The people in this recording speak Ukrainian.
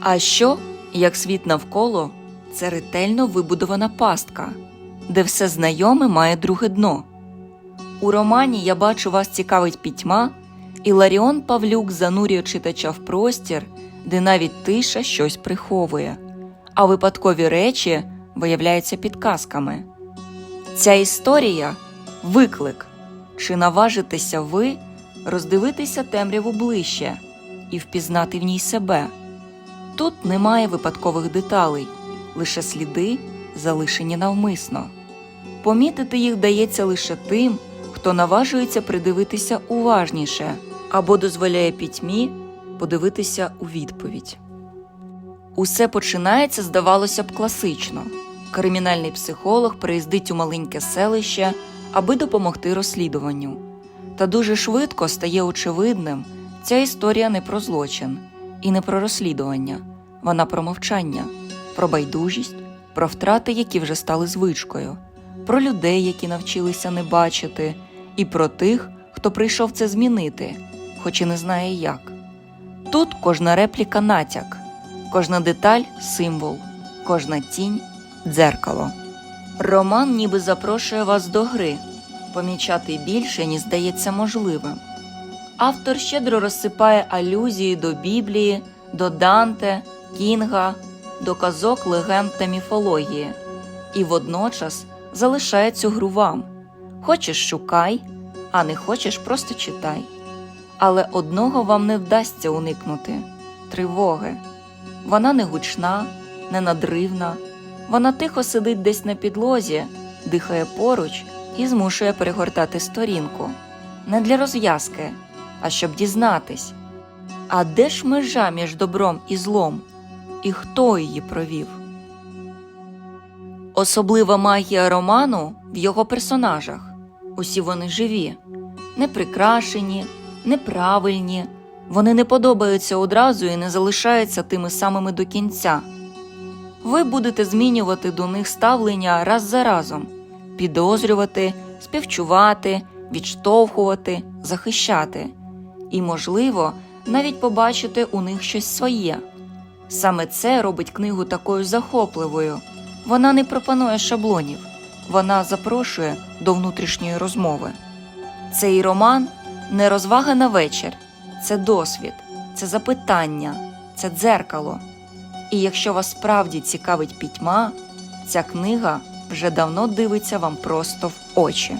А що, як світ навколо, це ретельно вибудована пастка, де все знайоме має друге дно. У романі Я бачу вас цікавить пітьма, і Ларіон Павлюк занурює читача в простір, де навіть тиша щось приховує, а випадкові речі виявляються підказками. Ця історія виклик. Чи наважитеся ви роздивитися темряву ближче і впізнати в ній себе? Тут немає випадкових деталей, лише сліди, залишені навмисно. Помітити їх дається лише тим, хто наважується придивитися уважніше або дозволяє пітьмі подивитися у відповідь. Усе починається, здавалося б, класично. Кримінальний психолог приїздить у маленьке селище, аби допомогти розслідуванню. Та дуже швидко стає очевидним, ця історія не про злочин і не про розслідування, вона про мовчання, про байдужість, про втрати, які вже стали звичкою, про людей, які навчилися не бачити, і про тих, хто прийшов це змінити, хоч і не знає як. Тут кожна репліка натяк, кожна деталь символ, кожна тінь дзеркало. Роман ніби запрошує вас до гри, помічати більше, ніж здається можливим. Автор щедро розсипає алюзії до Біблії, до Данте, Кінга, до казок, легенд та міфології, і водночас залишає цю гру вам. Хочеш шукай, а не хочеш просто читай. Але одного вам не вдасться уникнути тривоги. Вона не гучна, не надривна, вона тихо сидить десь на підлозі, дихає поруч і змушує перегортати сторінку. Не для розв'язки, а щоб дізнатись. А де ж межа між добром і злом? І хто її провів? Особлива магія роману в його персонажах. Усі вони живі, не прикрашені, неправильні, вони не подобаються одразу і не залишаються тими самими до кінця. Ви будете змінювати до них ставлення раз за разом, підозрювати, співчувати, відштовхувати, захищати і, можливо, навіть побачити у них щось своє. Саме це робить книгу такою захопливою. Вона не пропонує шаблонів, вона запрошує до внутрішньої розмови. Цей роман не розвага на вечір, це досвід, це запитання, це дзеркало. І якщо вас справді цікавить пітьма, ця книга вже давно дивиться вам просто в очі.